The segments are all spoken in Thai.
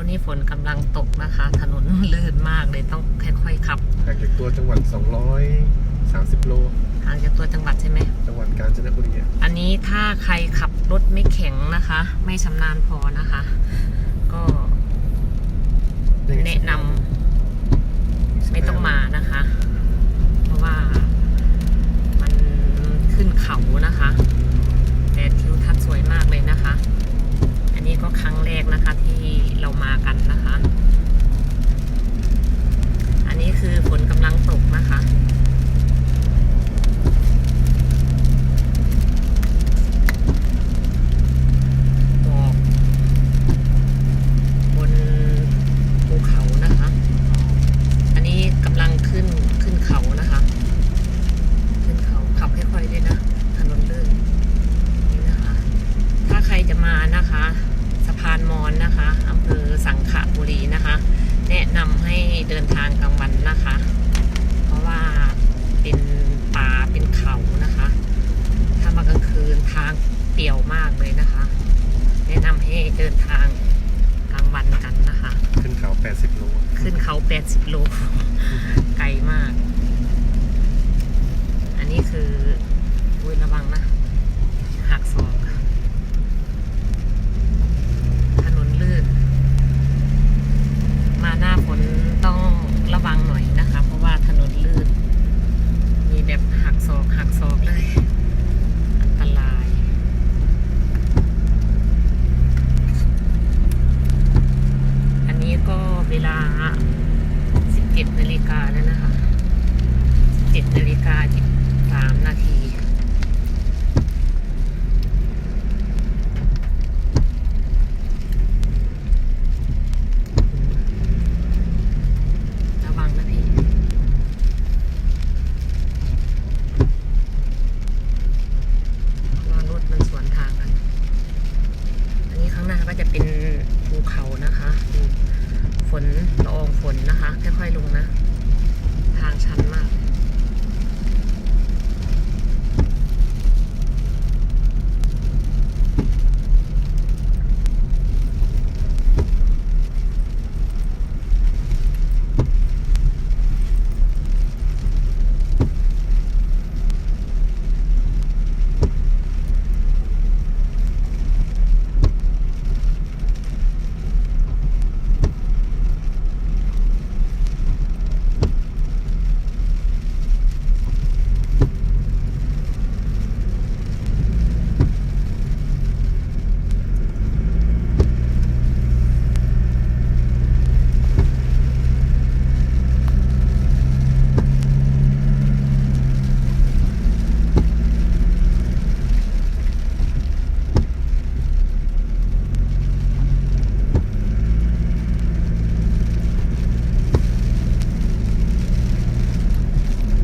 ดเคี้ยวนี่ฝนกำลังตกนะคะ ถนนลื่นมากเลยต้องค่อยๆขับห่างจากตัวจังหวัด 230 โลห่างจากตัวจังหวัดใช่ไหมจังหวัดกาญจนบุรีอะอันนี้ถ้าใครขับรถไม่แข็งนะคะ ไม่ชำนาญพอนะคะ ก็แนะนำไม่ต้องมานะคะ เพราะว่ามันขึ้นเขานะคะ แต่ทิวทัศน์สวยมากเลยนะคะ อันนี้ก็ครั้งแรกนะคะที่ เรามากันนะคะ อันนี้คือฝนกำลังตกนะคะ หมอกบนภูเขานะคะ อันนี้กำลังขึ้นขึ้นเขานะคะ ขึ้นเขาขับค่อยๆด้วยนะ ถนนลื่นนี่นะคะ ถ้าใครจะมานะคะ สะพานมอนนะคะอำเภอสังขะบุรีนะคะ แนะนำให้ เดินทางกลางวันนะคะ เพราะว่าเป็นป่าเป็นเขานะคะ ถ้ามากลางคืนทางเปี่ยวมากเลยนะคะ แนะนำให้เดินทางกลางวันกันนะคะ ขึ้นเขา 80 โล ขึ้นเขา 80 โล ไกลมาก อันนี้คืออุ้ยระวังนะหักศอกถนนลื่น มาหน้าฝนต้องระวังหน่อยนะคะ เพราะว่าถนนลื่น มีแบบหักศอกหักศอกเลย อันตราย อันนี้ก็เวลา 17นาฬิกาแล้วนะคะ 17นาฬิกา13นาที ระวังนะพี่ เพราะว่ารถมันสวนทางกัน อั นนี้ข้างหน้าก็จะเป็นภูเขานะคะดูฝนละอองฝนนะคะ ค่อยๆลงนะ ทางชันมาก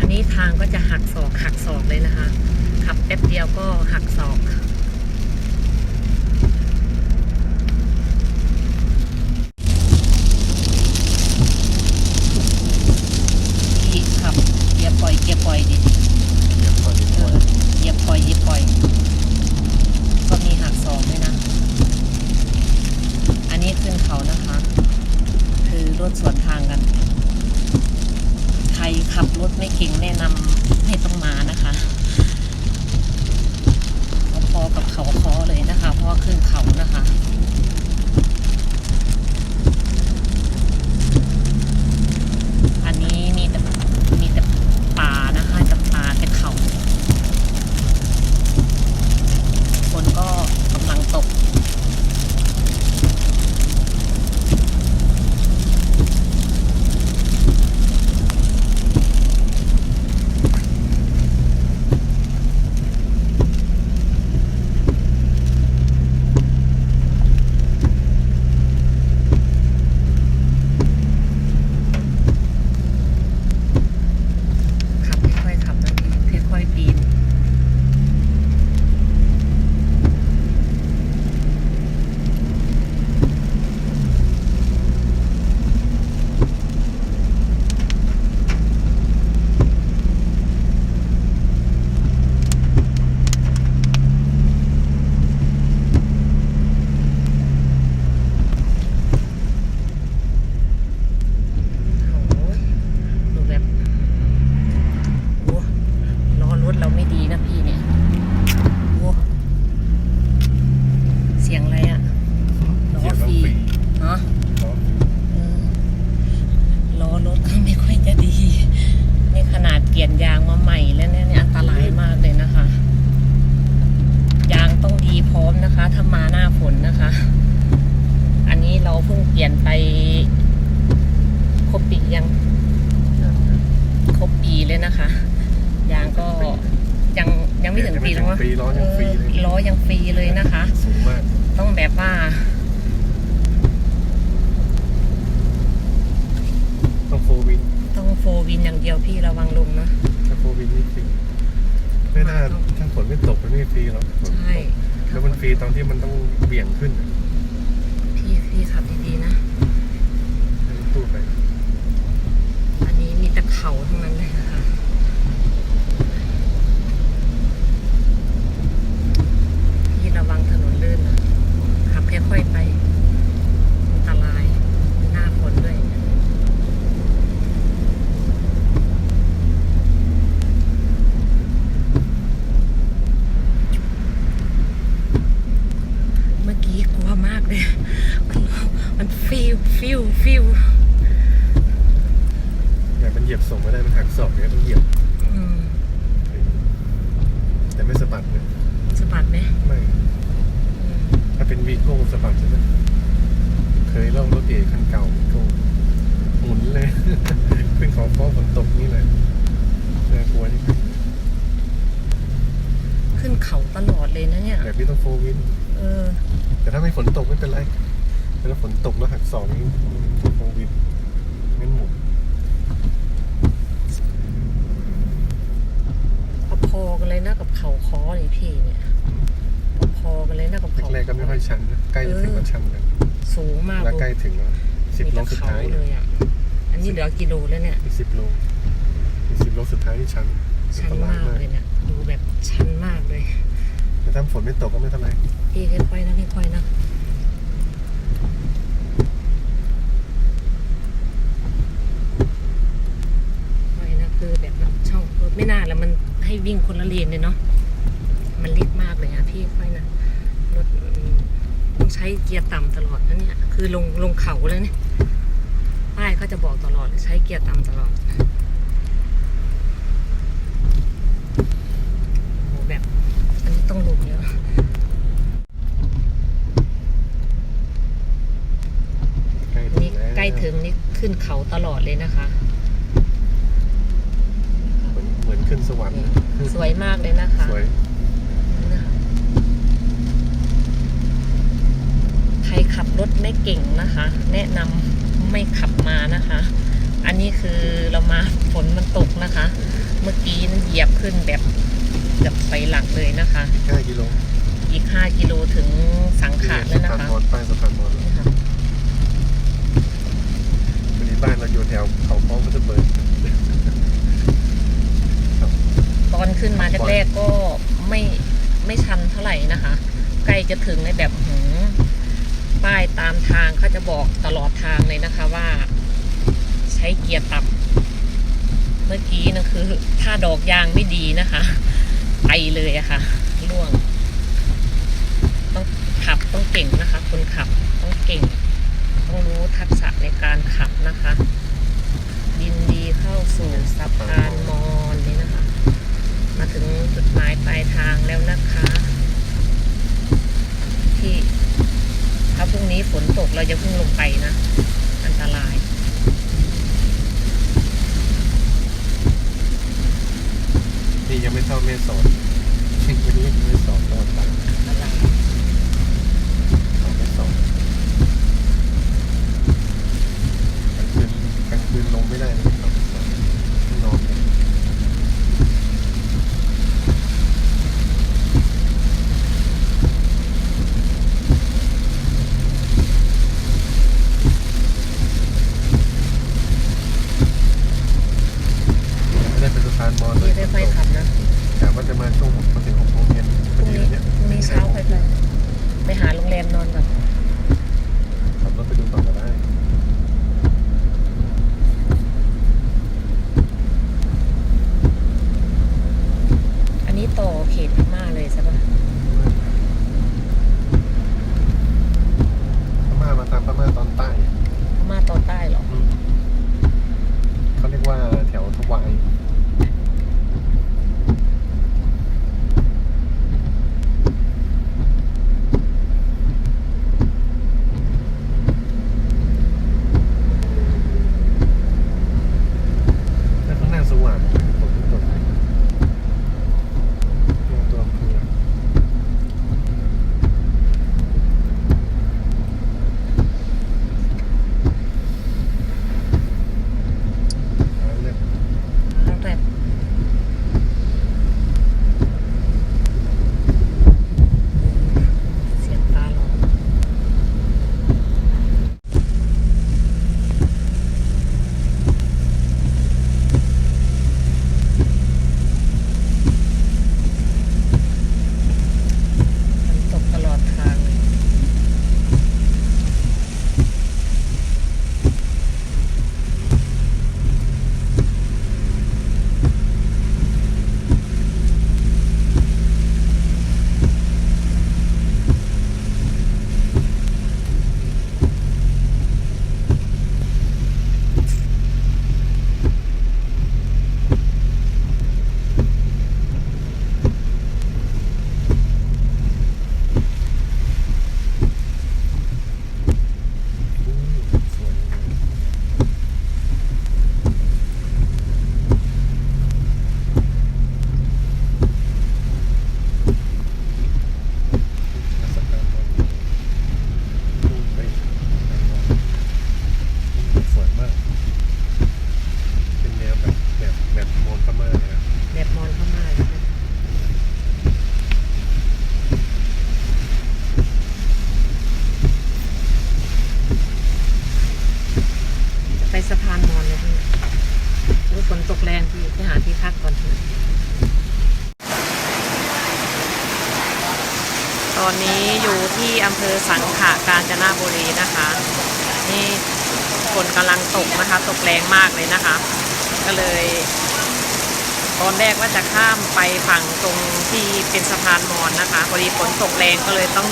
อันนี้ทางก็จะ หักศอกหักศอกเลยนะคะ ขับแป๊บเดียวก็หักศอก พี่ขับเหยียบปล่อยเกียร์ปล่อยดิ เดี๋ยวขอดี เออเหยียบปล่อยเหยียบปล่อย ก็มีหักศอกด้วยนะ อันนี้ขึ้นเขานะคะ คือรถสวนทางกัน ใคร ขับรถไม่เก่งแนะนำให้ต้องมานะคะพอกับเขาคอเลยนะคะ เพราะว่าขึ้นเขานะคะ อันนี้มีแต่มีแต่ป่านะคะแต่ป่าแต่เขาฝนก็กำลังตก อ ลี่ยนยางมาใหม่แล้วเนี่ยเนี่ยอันตรายมากเลยนะคะ ยางต้องดีพร้อมนะคะ ถ้ามาหน้าฝนนะคะ อันนี้เราเพิ่งเปลี่ยนไปครบ ปียังครบปีเลยนะคะ ยางก็ยังยังไม่ถึงปีแล้วยังไม่ถึงปีล้อยังฟรีเลยออล้อยังฟรีเลยนะคะสูงมากต้องแบบว่า ต้องโฟวิน ต้องโฟวินอย่างเดียวพี่ระวังลงนะถ้าโฟวินนี่ฟรีไม่น่าถ้าฝนไม่ตกมันไม่ฟรีหรอกฝนใช่ตกแล้วมันฟรีตอนที่มันต้องเบี่ยงขึ้น พี่พี่ขับดีๆนะให้ตู้ไป แต่เขาทั้งนั้นเลยนะคะพี่ระวังถนนลื่นนะขับค่อยๆไป อันตราย หน้าฝนด้วย เมื่อกี้กลัวมากเลย มันมันฟิวฟิวฟิว แบบมันเหยียบส่งไม่ได้มันหักศอกเนี่ยต้องเหยียบ อืม แต่ไม่สะบัดเลย สะบัดไหม ไม่ อืม ถ้าเป็นวีโก้สะบัดใช่ไหมเคยลองรถเอคันเก่าวีโก้หมุนเลย ขึ้นเขอฟ้อฝนตกนี่เลยน่ากลัวนี่ขึ้นเขาตลอดเลยนะเนี่ย แบบนี้ต้องโฟวิน เออ แต่ถ้าไม่ฝนตกไม่เป็นไรแต่ถ้าฝนตกแล้วหักศอกนี่โฟวินงั้นหมุนพอๆกันเลยนะกับเขาคอนี่พี่เนี่ยพ อๆกันเลยนะกับเขาแรกๆก็ไม่ค่อยชันนะใกล้จะถึงก็ชันกันสูงมากแล้วใกล้ถึงแล้วสิบมีโลแต่สุดเขาท้ายเลยอะอันนี้เหลือกิโลแล้วเนี่ยอีกสิบโลอีกสิบโลสุดท้ายที่ชันชันอัตรยมากเลยเนี่ยดูแบบชันมากเลยแต่ถ้าฝนไม่ตกก็ไม่เท่าไหร่พี่ค่อยๆนะค่อยๆนะค่อยนะคือแบบมันช่องเออไม่น่าแล้วมันให้วิ่งคนละเลนเลยเนาะ พี่ค่อยนะรถอืมต้องใช้เกียร์ต่ำตลอดนะเนี่ย คือลงลงเขาแล้วเนี่ยป้ายเขาจะบอกตลอดเลยใช้เกียร์ต่ำตลอดโหแบบอันนี้ต้องลงเยอะใกล้ถึนี่งแล้วใกล้ถึงนี่ขึ้นเขาตลอดเลยนะคะเหมือนเหมือนขึ้นสวรรค์นี่นะสวยมากเลยนะคะสวย นะคะใคร ขับรถไม่เก่งนะคะ แนะนำไม่ขับมานะคะ อันนี้คือเรามาฝนมันตกนะคะ เมื่อกี้นั้นเหยียบขึ้นแบบเกือบไปหลังเลยนะคะ ห้ากิโลอีก 5 กิโลถึงสังขารแล้วนะสะพานคะมอญป้ายสะพานมอญนี่ค่ะวันนี้บ้านเราอยู่แถวเขาค้องพัทเบิร์กตอนขึ้นมาแรกๆก็ไม่ไม่ชันเท่าไหร่นะคะ ใกล้จะถึงในแบบหืม ป้ายตามทางเขาจะบอกตลอดทางเลยนะคะว่า ใช้เกียร์ต่ำเมื่อกี้นะคือ ถ้าดอกยางไม่ดีนะคะ ไปเลยอะค่ะล่วง ต้องขับต้องเก่งนะคะคนขับต้องเก่ง ต้องรู้ทักษะในการขับนะคะยินดีเข้าสู่สะพานมอญนี่นะคะ มาถึงจุดหมายปลายทางแล้วนะคะ ที่ ถ้าพรุ่งนี้ฝนตกเราจะพุ่งลงไปนะ อันตราย นี่ยังไม่เท่าแม่สอดวันนี้ยังไม่สอบตอนตางอันตราย ก่อนเถอะตอนนี้อยู่ที่อำเภอสังขะกาญจนบุรีนะคะ นี่ฝนกำลังตกนะคะ ตกแรงมากเลยนะคะ ก็เลย ตอนแรกว่าจะข้ามไปฝั่งตรงที่เป็นสะพานมอนนะคะพอดีฝนตกแรงก็เลยต้อง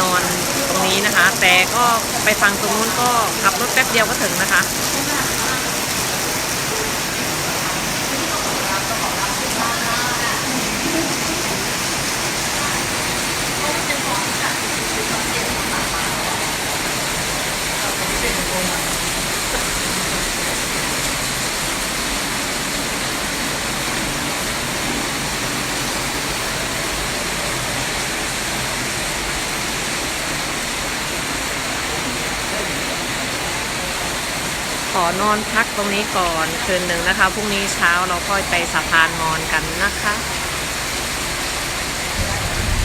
นอนตรงนี้นะคะ แต่ก็ไปฝั่งตรงนู้นก็ขับรถแป๊บเดียวก็ถึงนะคะ อนพักตรงนี้ก่อนคืนหนึ่งนะคะพรุ่งนี้เช้าเราค่อยไปสะพานมอนกันนะคะ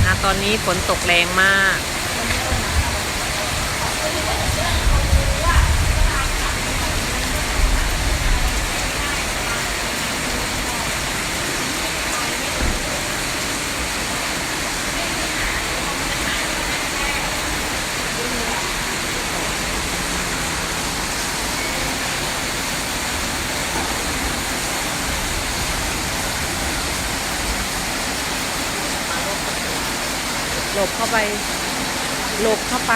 นะตอนนี้ฝนตกแรงมาก หลบเข้าไป หลบเข้าไป